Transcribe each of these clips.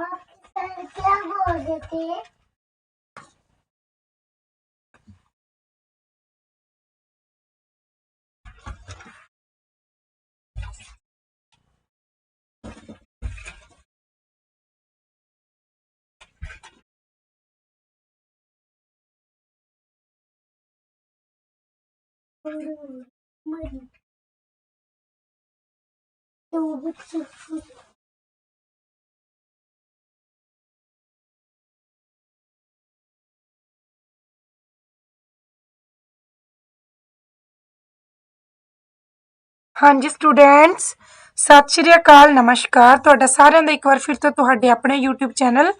मम्मा sir क्या बोल रहे थे ਹਾਂਜੀ ਸਟੂਡੈਂਟਸ ਸਤਿ ਸ਼੍ਰੀ ਅਕਾਲ, ਨਮਸਕਾਰ। ਤੁਹਾਡਾ ਸਾਰਿਆਂ ਦਾ ਇੱਕ ਵਾਰ ਫਿਰ ਤੋਂ ਤੁਹਾਡੇ ਆਪਣੇ YouTube channel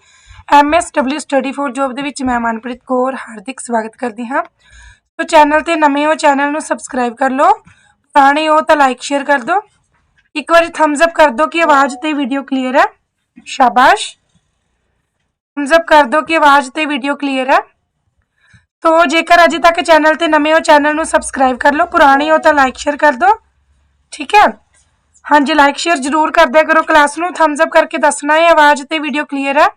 MSW Study for Job ਦੇ ਵਿੱਚ ਮੈਂ ਮਨਪ੍ਰੀਤ ਕੌਰ ਹਾਰਦਿਕ ਸਵਾਗਤ ਕਰਦੀ ਹਾਂ। ਸੋ ਚੈਨਲ ਤੇ ਨਵੇਂ ਹੋ ਚੈਨਲ ਨੂੰ ਸਬਸਕ੍ਰਾਈਬ ਕਰ ਲਓ, ਪੁਰਾਣੇ ਹੋ ਤਾਂ ਲਾਈਕ ਸ਼ੇਅਰ ਕਰ ਦਿਓ। ਇੱਕ ਵਾਰੀ ਥੰਬਸ ਅਪ ਕਰ ਦਿਓ ਕਿ ਆਵਾਜ਼ ਤੇ ਵੀਡੀਓ ਕਲੀਅਰ ਹੈ। ਸ਼ਾਬਾਸ਼। ਥੰਬਸ ਅਪ ਕਰ ਦਿਓ ਕਿ ਆਵਾਜ਼ ਤੇ ਵੀਡੀਓ ਕਲੀਅਰ ਹੈ। ਤੋ ਜੇਕਰ ਅਜੇ ਤੱਕ ਚੈਨਲ ਤੇ ਨਵੇਂ ਹੋ ਚੈਨਲ ਨੂੰ ਸਬਸਕ੍ਰਾਈਬ ਕਰ ਲਓ, ਪੁਰਾਣੇ ਹੋ ਤਾਂ ਲਾਈਕ ਸ਼ੇਅਰ ਕਰ ਦਿਓ। ਠੀਕ ਹੈ? ਹਾਂਜੀ ਲਾਈਕ ਸ਼ੇਅਰ ਜ਼ਰੂਰ ਕਰਦਿਆ ਕਰੋ। ਕਲਾਸ ਨੂੰ ਥੰਬਸ ਅਪ ਕਰਕੇ ਦੱਸਣਾ ਹੈ, ਆਵਾਜ਼ ਤੇ ਵੀਡੀਓ ਕਲੀਅਰ ਹੈ।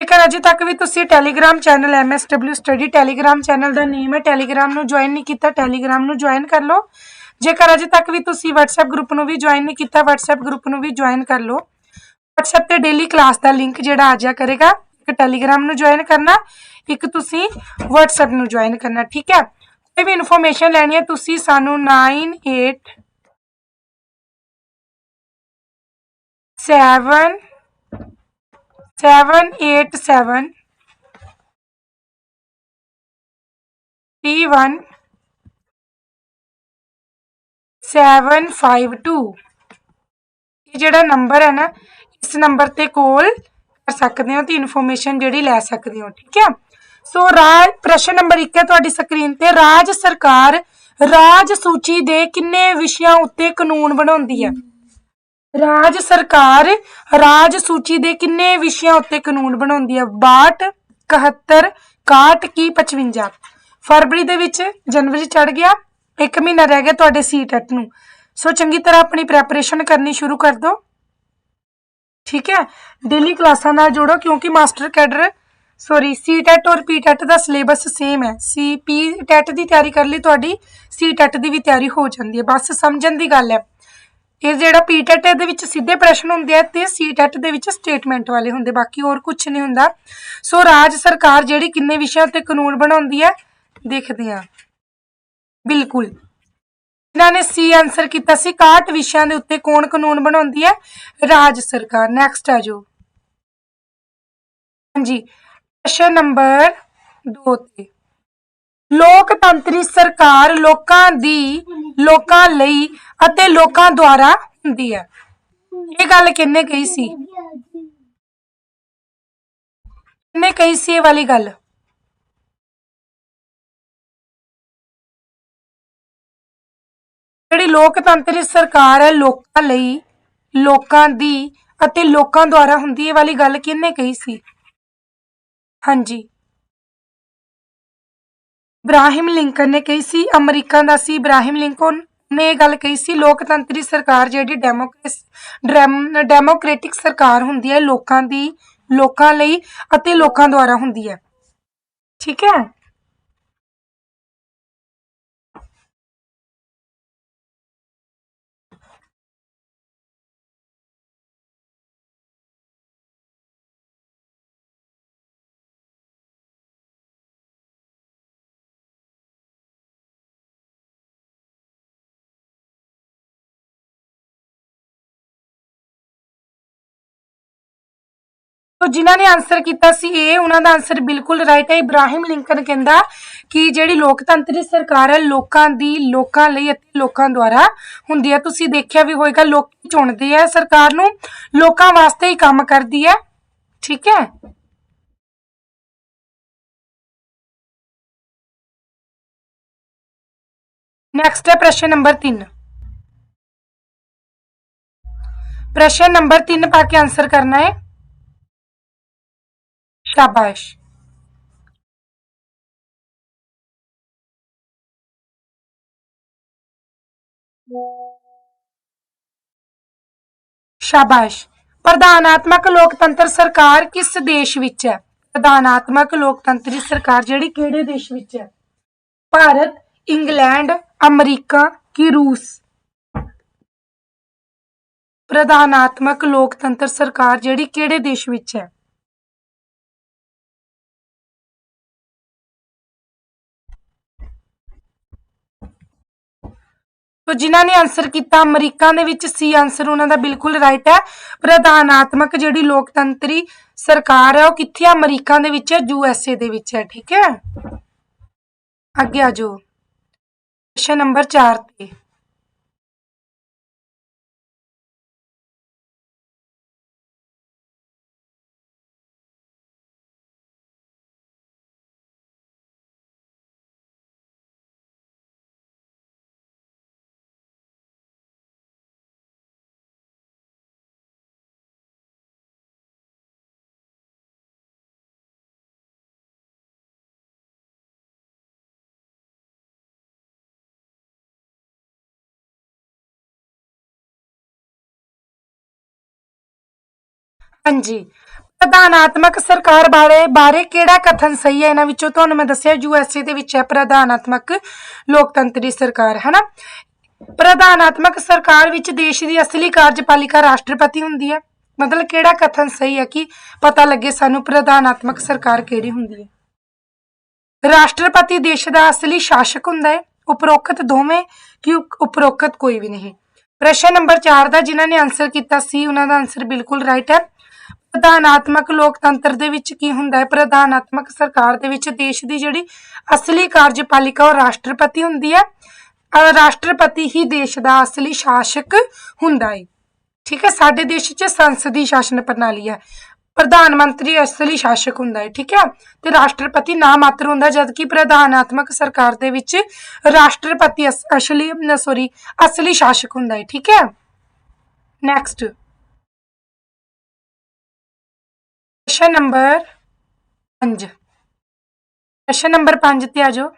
ਜੇਕਰ ਅਜੇ ਤੱਕ ਵੀ ਤੁਸੀਂ Telegram channel MSW study Telegram channel ਦਾ ਨੇਮ ਹੈ ਟੈਲੀਗ੍ਰਾਮ ਨੂੰ ਜੁਆਇਨ ਨਹੀਂ ਕੀਤਾ ਟੈਲੀਗ੍ਰਾਮ ਨੂੰ ਜੁਆਇਨ ਕਰ ਲਓ। ਜੇਕਰ ਅਜੇ ਤੱਕ ਵੀ ਤੁਸੀਂ WhatsApp ਗਰੁੱਪ ਨੂੰ ਵੀ ਜੁਆਇਨ ਨਹੀਂ ਕੀਤਾ, WhatsApp ਗਰੁੱਪ ਨੂੰ ਵੀ ਜੁਆਇਨ ਕਰ ਲਓ। WhatsApp ਤੇ ਡੇਲੀ ਕਲਾਸ ਦਾ ਲਿੰਕ ਜਿਹੜਾ ਆ ਜਾ ਕਰੇਗਾ, ਇੱਕ ਟੈਲੀਗ੍ਰਾਮ ਨੂੰ ਜੁਆਇਨ ਕਰਨਾ, ਇੱਕ ਤੁਸੀਂ WhatsApp ਨੂੰ ਜੁਆਇਨ ਕਰਨਾ, ਠੀਕ ਹੈ? ਕੋਈ ਵੀ ਇਨਫੋਰਮੇਸ਼ਨ ਲੈਣੀ ਹੈ, ਤੁਸੀਂ ਸਾਨੂੰ 98 7 787 P1 752 ਇਹ ਜਿਹੜਾ ਨੰਬਰ ਹੈ ਨਾ, ਇਸ ਨੰਬਰ ਤੇ ਕਾਲ ਕਰ ਸਕਦੇ ਹੋ ਤੇ ਇਨਫੋਰਮੇਸ਼ਨ ਜਿਹੜੀ ਲੈ ਸਕਦੇ ਹੋ, ਠੀਕ ਹੈ? ਸੋ ਰਾਜ, ਪ੍ਰਸ਼ਨ ਨੰਬਰ 1 ਹੈ ਤੁਹਾਡੀ ਸਕਰੀਨ ਤੇ। ਰਾਜ ਸਰਕਾਰ, ਰਾਜ ਸੂਚੀ ਦੇ ਕਿੰਨੇ ਵਿਸ਼ਿਆਂ ਉੱਤੇ ਕਾਨੂੰਨ ਬਣਾਉਂਦੀ ਹੈ? ਰਾਜ ਸਰਕਾਰ, ਰਾਜ ਸੂਚੀ ਦੇ ਕਿੰਨੇ ਵਿਸ਼ਿਆਂ ਉੱਤੇ ਕਾਨੂੰਨ ਬਣਾਉਂਦੀ ਹੈ? 62 71 61 ਕੀ 55 ਫਰਵਰੀ ਦੇ ਵਿੱਚ ਜਨਵਰੀ ਚੜ ਗਿਆ। ਇੱਕ ਮਹੀਨਾ ਰਹਿ ਗਿਆ ਤੁਹਾਡੇ ਸੀਟੈਟ ਨੂੰ। ਸੋ ਚੰਗੀ ਤਰ੍ਹਾਂ ਆਪਣੀ ਪ੍ਰੈਪਰੇਸ਼ਨ ਕਰਨੀ ਸ਼ੁਰੂ ਕਰ ਦਿਓ। ਠੀਕ ਹੈ? ਡੇਲੀ ਕਲਾਸਾਂ ਨਾਲ ਜੁੜੋ ਕਿਉਂਕਿ ਮਾਸਟਰ ਕੈਡਰ ਸੌਰੀ ਸੀਟੈਟ ਔਰ ਪੀ ਟੈਟ ਦਾ ਸਿਲੇਬਸ ਸੇਮ ਹੈ। ਸੀ ਪੀ ਟੈਟ ਦੀ ਤਿਆਰੀ ਕਰ ਲਈ ਤੁਹਾਡੀ ਸੀ ਸੀਟੈਟ ਦੀ ਵੀ ਤਿਆਰੀ ਹੋ ਜਾਂਦੀ ਹੈ। ਬਸ ਸਮਝਣ ਦੀ ਗੱਲ ਹੈ। ਇਹ ਜਿਹੜਾ ਪੀ ਟੈਟ ਦੇ ਵਿੱਚ ਸਿੱਧੇ ਪ੍ਰਸ਼ਨ ਹੁੰਦੇ ਆ ਤੇ ਸੀਟੈਟ ਦੇ ਵਿੱਚ ਸਟੇਟਮੈਂਟ ਵਾਲੇ ਹੁੰਦੇ, ਬਾਕੀ ਹੋਰ ਕੁਝ ਨਹੀਂ ਹੁੰਦਾ। ਸੋ ਰਾਜ ਸਰਕਾਰ ਜਿਹੜੀ ਕਿੰਨੇ ਵਿਸ਼ਿਆਂ ਤੇ ਕਾਨੂੰਨ ਬਣਾਉਂਦੀ ਹੈ, ਦੇਖਦੇ ਆ ਬਿਲਕੁਲ। ਇਹਨਾਂ ਨੇ ਸੀ ਆਨਸਰ ਕੀਤਾ ਸੀ 61 ਵਿਸ਼ਿਆਂ ਦੇ ਉੱਤੇ ਕੌਣ ਕਾਨੂੰਨ ਬਣਾਉਂਦੀ ਹੈ? ਰਾਜ ਸਰਕਾਰ। ਨੈਕਸਟ ਆ ਜੋ ਹਾਂਜੀ। ਪ੍ਰਸ਼ਨ ਨੰਬਰ 2 ਤੇ। ਲੋਕਤੰਤਰੀ ਸਰਕਾਰ ਲੋਕਾਂ ਦੀ, ਲੋਕਾਂ ਲਈ ਅਤੇ ਲੋਕਾਂ ਦੁਆਰਾ ਹੁੰਦੀ ਹੈ। ਇਹ ਗੱਲ ਕਿੰਨੇ ਕਹੀ ਸੀ? ਕਿੰਨੇ ਕਹੀ ਸੀ ਇਹ ਵਾਲੀ ਗੱਲ? ਜਿਹੜੀ ਲੋਕਤੰਤਰੀ ਸਰਕਾਰ ਹੈ ਲੋਕਾਂ ਲਈ, ਲੋਕਾਂ ਦੀ ਅਤੇ ਲੋਕਾਂ ਦੁਆਰਾ ਹੁੰਦੀ ਹੈ ਵਾਲੀ ਗੱਲ ਕਿਹਨੇ ਕਹੀ ਸੀ? ਹਾਂਜੀ। ਇਬਰਾਹਿਮ ਲਿੰਕਨ ਨੇ ਕਹੀ ਸੀ, ਅਮਰੀਕਾ ਦਾ ਸੀ ਇਬਰਾਹਿਮ ਲਿੰਕਨ। ਨੇ ਇਹ ਗੱਲ ਕਹੀ ਸੀ, ਲੋਕਤੰਤਰੀ ਸਰਕਾਰ ਜਿਹੜੀ ਡੈਮੋਕ੍ਰੇਸ ਡੈਮੋਕ੍ਰੈਟਿਕ ਸਰਕਾਰ ਹੁੰਦੀ ਹੈ, ਲੋਕਾਂ ਦੀ, ਲੋਕਾਂ ਲਈ ਅਤੇ ਲੋਕਾਂ ਦੁਆਰਾ ਹੁੰਦੀ ਹੈ। ਠੀਕ ਹੈ? ਤੋ ਜਿਨ੍ਹਾਂ ਨੇ ਆਨਸਰ ਕੀਤਾ ਸੀ ਇਹ ਉਹਨਾਂ ਦਾ ਆਨਸਰ ਬਿਲਕੁਲ ਰਾਈਟ ਹੈ। ਇਬਰਾਹਿਮ ਲਿੰਕਨ ਕਹਿੰਦਾ ਕਿ ਜਿਹੜੀ ਲੋਕਤੰਤਰੀ ਸਰਕਾਰ ਹੈ, ਲੋਕਾਂ ਦੀ, ਲੋਕਾਂ ਲਈ ਅਤੇ ਲੋਕਾਂ ਦੁਆਰਾ ਹੁੰਦੀ ਹੈ। ਤੁਸੀਂ ਦੇਖਿਆ ਵੀ ਹੋਏਗਾ, ਲੋਕ ਚੁਣਦੇ ਆ? ਸਰਕਾਰ ਨੂੰ ਲੋਕਾਂ ਵਾਸਤੇ ਹੀ ਕੰਮ ਕਰਦੀ ਹੈ। ਠੀਕ ਹੈ? ਨੈਕਸਟ ਹੈ ਪ੍ਰਸ਼ਨ ਨੰਬਰ 3 ਪ੍ਰਸ਼ਨ ਨੰਬਰ 3 ਪਾ ਕੇ ਆਨਸਰ ਕਰਨਾ ਹੈ। ਸ਼ਾਬਾਸ਼ ਸ਼ਾਬਾਸ਼ ਪ੍ਰਧਾਨਾਤਮਕ ਲੋਕਤੰਤਰ ਸਰਕਾਰ ਕਿਸ ਦੇਸ਼ ਵਿੱਚ ਹੈ? ਪ੍ਰਧਾਨਾਤਮਕ ਲੋਕਤੰਤਰੀ ਸਰਕਾਰ ਜਿਹੜੀ ਕਿਹੜੇ ਦੇਸ਼ ਵਿੱਚ ਹੈ? ਭਾਰਤ, ਇੰਗਲੈਂਡ, ਅਮਰੀਕਾ ਕੀ ਰੂਸ? ਪ੍ਰਧਾਨਾਤਮਕ ਲੋਕਤੰਤਰ ਸਰਕਾਰ ਜਿਹੜੀ ਕਿਹੜੇ ਦੇਸ਼ ਵਿੱਚ ਹੈ? ਤੋ ਜਿਨ੍ਹਾਂ ਨੇ ਆਨਸਰ ਕੀਤਾ, ਅਮਰੀਕਾ ਦੇ ਵਿੱਚ ਸੀ ਆਨਸਰ ਉਹਨਾਂ ਦਾ ਬਿਲਕੁਲ ਰਾਈਟ ਹੈ। ਪ੍ਰਧਾਨਾਤਮਕ ਜਿਹੜੀ ਲੋਕਤੰਤਰੀ ਸਰਕਾਰ ਹੈ, ਉਹ ਕਿੱਥੇ ਹੈ? ਅਮਰੀਕਾ ਦੇ ਵਿੱਚ ਹੈ, ਯੂ ਐਸ ਏ ਦੇ ਵਿੱਚ ਹੈ, ਠੀਕ ਹੈ? ਅੱਗੇ ਆ ਜਾਓ। ਕੁਐਸਚਨ ਨੰਬਰ 4 ਤੇ। ਹਾਂਜੀ। ਪ੍ਰਧਾਨਾਤਮਕ ਸਰਕਾਰ ਬਾਰੇ ਬਾਰੇ ਕਿਹੜਾ ਕਥਨ ਸਹੀ ਹੈ? ਇਹਨਾਂ ਵਿੱਚੋਂ ਤੁਹਾਨੂੰ ਮੈਂ ਦੱਸਿਆ ਯੂ ਐਸ ਏ ਦੇ ਵਿੱਚ ਹੈ ਪ੍ਰਧਾਨਾਤਮਕ ਲੋਕਤੰਤਰੀ ਸਰਕਾਰ ਹੈ ਨਾ ਪ੍ਰਧਾਨਾਤਮਕ ਸਰਕਾਰ ਵਿੱਚ ਦੇਸ਼ ਦੀ ਅਸਲੀ ਕਾਰਜਪਾਲਿਕਾ ਰਾਸ਼ਟਰਪਤੀ ਹੁੰਦੀ ਹੈ। ਮਤਲਬ ਕਿਹੜਾ ਕਥਨ ਸਹੀ ਹੈ ਕਿ ਪਤਾ ਲੱਗੇ ਸਾਨੂੰ ਪ੍ਰਧਾਨਾਤਮਕ ਸਰਕਾਰ ਕਿਹੜੀ ਹੁੰਦੀ ਹੈ? ਰਾਸ਼ਟਰਪਤੀ ਦੇਸ਼ ਦਾ ਅਸਲੀ ਸ਼ਾਸਕ ਹੁੰਦਾ ਹੈ। ਉਪਰੋਕਤ ਦੋਵੇਂ ਕਿ ਉਪ- ਉਪਰੋਕਤ ਕੋਈ ਵੀ ਨਹੀਂ। ਪ੍ਰਸ਼ਨ ਨੰਬਰ 4 ਦਾ ਜਿਨ੍ਹਾਂ ਨੇ ਆਨਸਰ ਕੀਤਾ ਸੀ, ਉਹਨਾਂ ਦਾ ਆਨਸਰ ਬਿਲਕੁਲ ਰਾਈਟ ਹੈ। ਪ੍ਰਧਾਨਾਤਮਕ ਲੋਕਤੰਤਰ ਦੇ ਵਿੱਚ ਕੀ ਹੁੰਦਾ ਹੈ? ਪ੍ਰਧਾਨਾਤਮਕ ਸਰਕਾਰ ਦੇ ਵਿੱਚ ਦੇਸ਼ ਦੀ ਜਿਹੜੀ ਅਸਲੀ ਕਾਰਜਪਾਲਿਕਾ ਉਹ ਰਾਸ਼ਟਰਪਤੀ ਹੁੰਦੀ ਹੈ। ਰਾਸ਼ਟਰਪਤੀ ਹੀ ਦੇਸ਼ ਦਾ ਅਸਲੀ ਸ਼ਾਸਕ ਹੁੰਦਾ ਹੈ। ਠੀਕ ਹੈ, ਸਾਡੇ ਦੇਸ਼ 'ਚ ਸੰਸਦੀ ਸ਼ਾਸਨ ਪ੍ਰਣਾਲੀ ਹੈ। ਪ੍ਰਧਾਨ ਮੰਤਰੀ ਅਸਲੀ ਸ਼ਾਸਕ ਹੁੰਦਾ ਹੈ, ਠੀਕ ਹੈ? ਤੇ ਰਾਸ਼ਟਰਪਤੀ ਨਾ ਮਾਤਰ ਹੁੰਦਾ ਜਦ ਕਿ ਪ੍ਰਧਾਨਾਤਮਕ ਸਰਕਾਰ ਦੇ ਵਿੱਚ ਰਾਸ਼ਟਰਪਤੀ ਅਸ- ਅਸਲੀ ਸੌਰੀ ਅਸਲੀ ਸ਼ਾਸਕ ਹੁੰਦਾ ਹੈ, ਠੀਕ ਹੈ? ਨੈਕਸਟ ਪ੍ਰਸ਼ਨ ਨੰਬਰ 5 ਪ੍ਰਸ਼ਨ ਨੰਬਰ 5 ਤੇ ਆ ਜਾਓ।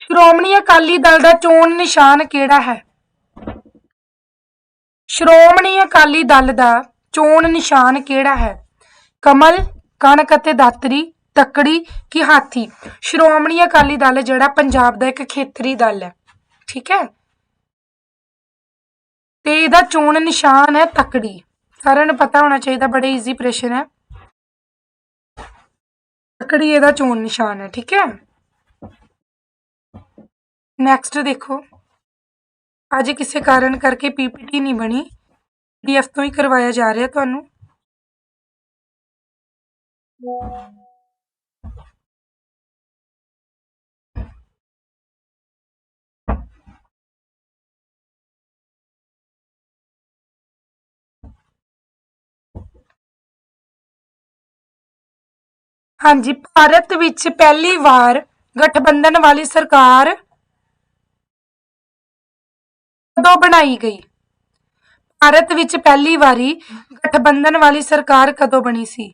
ਸ਼੍ਰੋਮਣੀ ਅਕਾਲੀ ਦਲ ਦਾ ਚੋਣ ਨਿਸ਼ਾਨ ਕਿਹੜਾ ਹੈ? ਸ਼੍ਰੋਮਣੀ ਅਕਾਲੀ ਦਲ ਦਾ ਚੋਣ ਨਿਸ਼ਾਨ ਕਿਹੜਾ ਹੈ? ਕਮਲ, ਕਣਕ ਅਤੇ ਦਾਤਰੀ। ਤੱਕੜੀ ਕਿ ਹਾਥੀ। ਸ਼੍ਰੋਮਣੀ ਅਕਾਲੀ ਦਲ ਜਿਹੜਾ ਪੰਜਾਬ ਦਾ ਇੱਕ ਖੇਤਰੀ ਦਲ ਹੈ। ਠੀਕ ਹੈ? ਤੇ ਇਹਦਾ ਚੋਣ ਨਿਸ਼ਾਨ ਹੈ ਤੱਕੜੀ। ਸਾਰਿਆਂ ਨੂੰ ਪਤਾ ਹੋਣਾ ਚਾਹੀਦਾ, ਬੜੇ ਈਜ਼ੀ ਪ੍ਰਸ਼ਨ ਹੈ। ਤੱਕੜੀ ਇਹਦਾ ਚੋਣ ਨਿਸ਼ਾਨ ਹੈ, ਠੀਕ ਹੈ? ਨੈਕਸਟ ਦੇਖੋ। ਅੱਜ ਕਿਸੇ ਕਾਰਨ ਕਰਕੇ ਪੀਪੀਟੀ ਨਹੀਂ ਬਣੀ। ਪੀਡੀਐਫ ਤੋਂ ਹੀ ਕਰਵਾਇਆ ਜਾ ਰਿਹਾ ਤੁਹਾਨੂੰ। ਹਾਂਜੀ, ਭਾਰਤ ਵਿੱਚ ਪਹਿਲੀ ਵਾਰ ਗਠਬੰਧਨ ਵਾਲੀ ਸਰਕਾਰ ਕਦੋਂ ਬਣਾਈ ਗਈ? ਭਾਰਤ ਵਿੱਚ ਪਹਿਲੀ ਵਾਰੀ ਗਠਬੰਧਨ ਵਾਲੀ ਸਰਕਾਰ ਕਦੋਂ ਬਣੀ ਸੀ?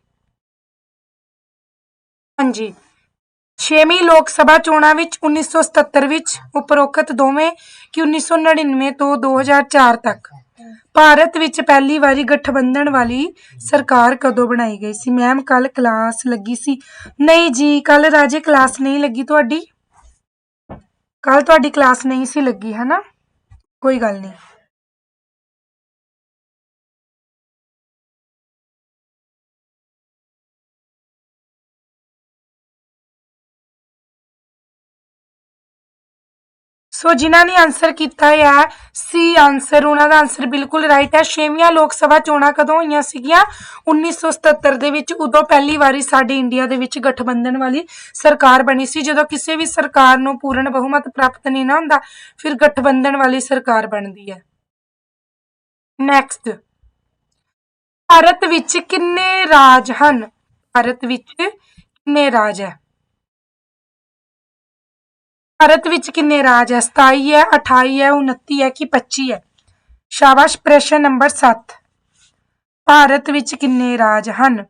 ਹਾਂਜੀ, ਛੇਵੀਂ ਲੋਕ ਸਭਾ ਚੋਣਾਂ ਵਿੱਚ 1977 ਵਿੱਚ ਉਪਰੋਕਤ ਦੋਵੇਂ ਕਿ 1999 ਤੋਂ 2004 ਤੱਕ। ਭਾਰਤ ਵਿੱਚ ਪਹਿਲੀ ਵਾਰੀ ਗਠਬੰਧਨ ਵਾਲੀ ਸਰਕਾਰ ਕਦੋਂ ਬਣਾਈ ਗਈ ਸੀ? ਮੈਮ ਕੱਲ ਕਲਾਸ ਲੱਗੀ ਸੀ। ਨਹੀਂ ਜੀ ਕੱਲ ਰਾਜੇ ਕਲਾਸ ਨਹੀਂ ਲੱਗੀ ਤੁਹਾਡੀ? ਕੱਲ ਤੁਹਾਡੀ ਕਲਾਸ ਨਹੀਂ ਸੀ ਲੱਗੀ ਹੈ ਨਾ ਕੋਈ ਗੱਲ ਨਹੀਂ। ਸੋ ਜਿਨ੍ਹਾਂ ਨੇ ਆਨਸਰ ਕੀਤਾ ਹੈ ਸੀ ਆਨਸਰ ਉਹਨਾਂ ਦਾ ਆਨਸਰ ਬਿਲਕੁਲ ਰਾਈਟ ਹੈ। ਛੇਵੀਆਂ ਲੋਕ ਸਭਾ ਚੋਣਾਂ ਕਦੋਂ ਹੋਈਆਂ ਸੀਗੀਆਂ? 1977 ਦੇ ਵਿੱਚ, ਉਦੋਂ ਪਹਿਲੀ ਵਾਰੀ ਸਾਡੇ ਇੰਡੀਆ ਦੇ ਵਿੱਚ ਗਠਬੰਧਨ ਵਾਲੀ ਸਰਕਾਰ ਬਣੀ ਸੀ। ਜਦੋਂ ਕਿਸੇ ਵੀ ਸਰਕਾਰ ਨੂੰ ਪੂਰਨ ਬਹੁਮਤ ਪ੍ਰਾਪਤ ਨਹੀਂ ਨਾ ਹੁੰਦਾ, ਫਿਰ ਗਠਬੰਧਨ ਵਾਲੀ ਸਰਕਾਰ ਬਣਦੀ ਹੈ। ਨੈਕਸਟ ਭਾਰਤ ਵਿੱਚ ਕਿੰਨੇ ਰਾਜ ਹਨ? ਭਾਰਤ ਵਿੱਚ ਕਿੰਨੇ ਰਾਜ ਹੈ? ਭਾਰਤ ਵਿੱਚ ਕਿੰਨੇ ਰਾਜ ਹੈ? 27 ਹੈ 28 ਹੈ 29 ਹੈ ਕਿ 25 ਹੈ? ਸ਼ਾਬਾਸ਼, ਪ੍ਰਸ਼ਨ ਨੰਬਰ 7 ਭਾਰਤ ਵਿੱਚ ਕਿੰਨੇ ਰਾਜ ਹਨ?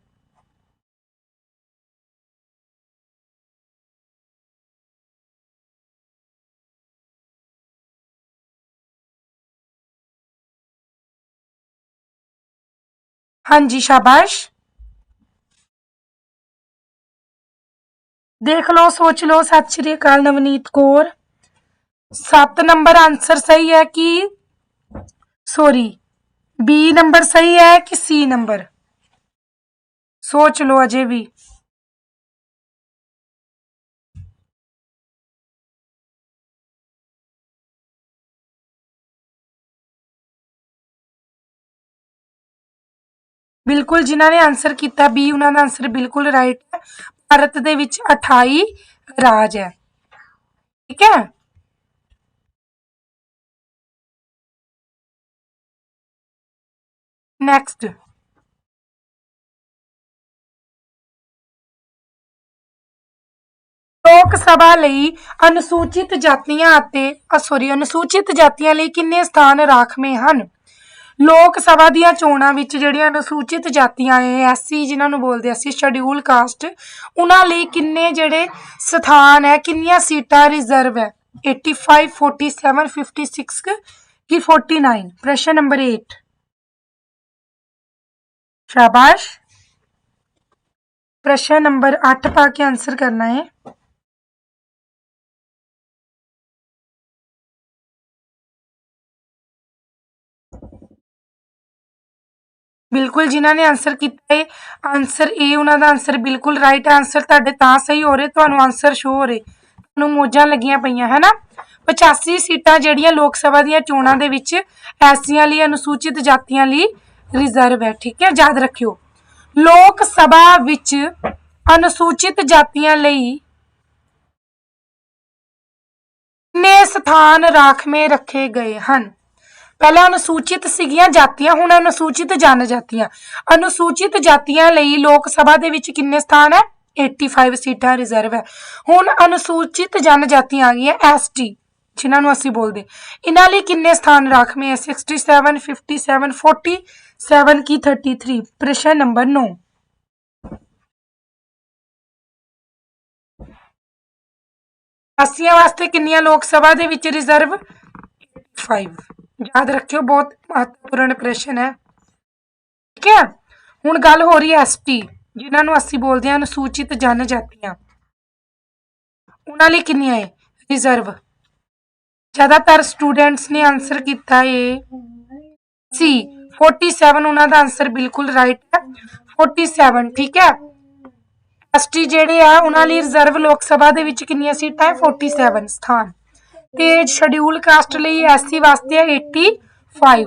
ਹਾਂਜੀ, ਸ਼ਾਬਾਸ਼। ਦੇਖ ਲਓ, ਸੋਚ ਲਓ, ਸਤਿ ਸ਼੍ਰੀ ਅਕਾਲ ਨਵਨੀਤ ਕੌਰ। 7 ਨੰਬਰ ਆਨਸਰ ਸਹੀ ਹੈ ਕਿ ਸੌਰੀ ਬੀ ਨੰਬਰ ਸਹੀ ਹੈ ਕਿ ਸੀ ਨੰਬਰ? ਸੋਚ ਲਓ ਅਜੇ ਵੀ। ਬਿਲਕੁਲ, ਜਿਨ੍ਹਾਂ ਨੇ ਆਨਸਰ ਕੀਤਾ ਬੀ ਉਹਨਾਂ ਦਾ ਆਨਸਰ ਬਿਲਕੁਲ ਰਾਈਟ ਹੈ। ਭਾਰਤ ਦੇ ਵਿੱਚ 28 ਰਾਜ ਹੈ। ਠੀਕ ਹੈ? ਨੈਕਸਟ ਲੋਕ ਸਭਾ ਲਈ ਅਨੁਸੂਚਿਤ ਜਾਤੀਆਂ ਅਤੇ ਸੌਰੀ ਅਨੁਸੂਚਿਤ ਜਾਤੀਆਂ ਲਈ ਕਿੰਨੇ ਸਥਾਨ ਰਾਖਵੇਂ ਹਨ? ਲੋਕ ਸਭਾ ਦੀਆਂ ਚੋਣਾਂ ਵਿੱਚ ਜਿਹੜੀਆਂ ਅਨੁਸੂਚਿਤ ਜਾਤੀਆਂ ਐ ਐਸਸੀ ਜਿਨ੍ਹਾਂ ਨੂੰ ਬੋਲਦੇ ਅਸੀਂ ਸ਼ਡਿਊਲ ਕਾਸਟ ਉਹਨਾਂ ਲਈ ਕਿੰਨੇ ਜਿਹੜੇ ਸਥਾਨ ਹੈ, ਕਿੰਨੀਆਂ ਸੀਟਾਂ ਰਿਜ਼ਰਵ ਹੈ? 85 47 56 ਕਿ 49 ਪ੍ਰਸ਼ਨ ਨੰਬਰ 8 ਸ਼ਾਬਾਸ਼। ਪ੍ਰਸ਼ਨ ਨੰਬਰ 8 ਪਾ ਕੇ ਆਨਸਰ ਕਰਨਾ ਹੈ। ਬਿਲਕੁਲ ਜਿਨ੍ਹਾਂ ਨੇ ਆਨਸਰ ਕੀਤਾ ਹੈ ਆਨਸਰ ਏ ਉਹਨਾਂ ਦਾ ਆਨਸਰ ਬਿਲਕੁਲ ਰਾਈਟ ਆਨਸਰ ਤੁਹਾਡੇ ਤਾਂ ਸਹੀ ਹੋ ਰਹੇ, ਤੁਹਾਨੂੰ ਆਨਸਰ ਸ਼ੋ ਹੋ ਰਹੇ। ਤੁਹਾਨੂੰ ਮੋਜਾਂ ਲੱਗੀਆਂ ਪਈਆਂ ਹੈ 85 ਸੀਟਾਂ ਜਿਹੜੀਆਂ ਲੋਕ ਸਭਾ ਦੀਆਂ ਚੋਣਾਂ ਦੇ ਵਿੱਚ ਐਸੀਆਂ ਲਈ, ਅਨੁਸੂਚਿਤ ਜਾਤੀਆਂ ਲਈ ਰਿਜ਼ਰਵ ਹੈ, ਠੀਕ ਹੈ? ਯਾਦ ਰੱਖਿਓ। ਲੋਕ ਸਭਾ ਵਿੱਚ ਅਨੁਸੂਚਿਤ ਜਾਤੀਆਂ ਲਈ ਕਿੰਨੇ ਸਥਾਨ ਰਾਖਵੇਂ ਰੱਖੇ ਗਏ ਹਨ? ਪਹਿਲਾਂ ਅਨੁਸੂਚਿਤ ਸੀਗੀਆਂ ਜਾਤੀਆਂ, ਹੁਣ ਅਨੁਸੂਚਿਤ ਜਨਜਾਤੀਆਂ। ਅਨੁਸੂਚਿਤ ਜਾਤੀਆਂ ਲਈ ਲੋਕ ਸਭਾ ਦੇ ਵਿੱਚ ਕਿੰਨੇ ਸਥਾਨ ਹੈ? 85 ਸੀਟਾਂ ਰਿਜ਼ਰਵ ਹੈ। ਹੁਣ ਅਨੁਸੂਚਿਤ ਜਨਜਾਤੀਆਂ ਆ ਗਈਆਂ ਐਸਟੀ ਜਿਨ੍ਹਾਂ ਨੂੰ ਅਸੀਂ ਬੋਲਦੇ। ਇਹਨਾਂ ਲਈ ਕਿੰਨੇ ਸਥਾਨ ਰਾਖਵੇਂ ਹੈ? 67 57 47 ਕੀ 33 ਪ੍ਰਸ਼ਨ ਨੰਬਰ 9 ਅਸੀਆਂ ਵਾਸਤੇ ਕਿੰਨੀਆਂ ਲੋਕ ਸਭਾ ਦੇ ਵਿੱਚ ਰਿਜ਼ਰਵ 5 ਯਾਦ ਰੱਖਿਓ, ਬਹੁਤ ਮਹੱਤਵਪੂਰਨ ਪ੍ਰਸ਼ਨ ਹੈ। ਠੀਕ ਹੈ, ਹੁਣ ਗੱਲ ਹੋ ਰਹੀ ਹੈ ਐਸਟੀ ਜਿਨ੍ਹਾਂ ਨੂੰ ਅਸੀਂ ਬੋਲਦੇ ਹਾਂ ਅਨੁਸੂਚਿਤ ਜਨਜਾਤੀਆਂ। ਉਹਨਾਂ ਲਈ ਕਿੰਨੀਆਂ ਹੈ? ਰਿਜ਼ਰਵ ਜ਼ਿਆਦਾਤਰ ਸਟੂਡੈਂਟਸ ਨੇ ਆਨਸਰ ਕੀਤਾ ਏ ਸੀ 47 ਉਹਨਾਂ ਦਾ ਆਨਸਰ ਬਿਲਕੁਲ ਰਾਈਟ ਹੈ। 47 ਠੀਕ ਹੈ? ਐਸਟੀ ਜਿਹੜੇ ਆ, ਉਹਨਾਂ ਲਈ ਰਿਜ਼ਰਵ ਲੋਕ ਸਭਾ ਦੇ ਵਿੱਚ ਕਿੰਨੀਆਂ ਸੀਟਾਂ ਹੈ? 47 ਸਥਾਨ। ਤੇ ਸ਼ਡਿਊਲ ਕਾਸਟ ਲਈ ਐਸਸੀ ਵਾਸਤੇ 85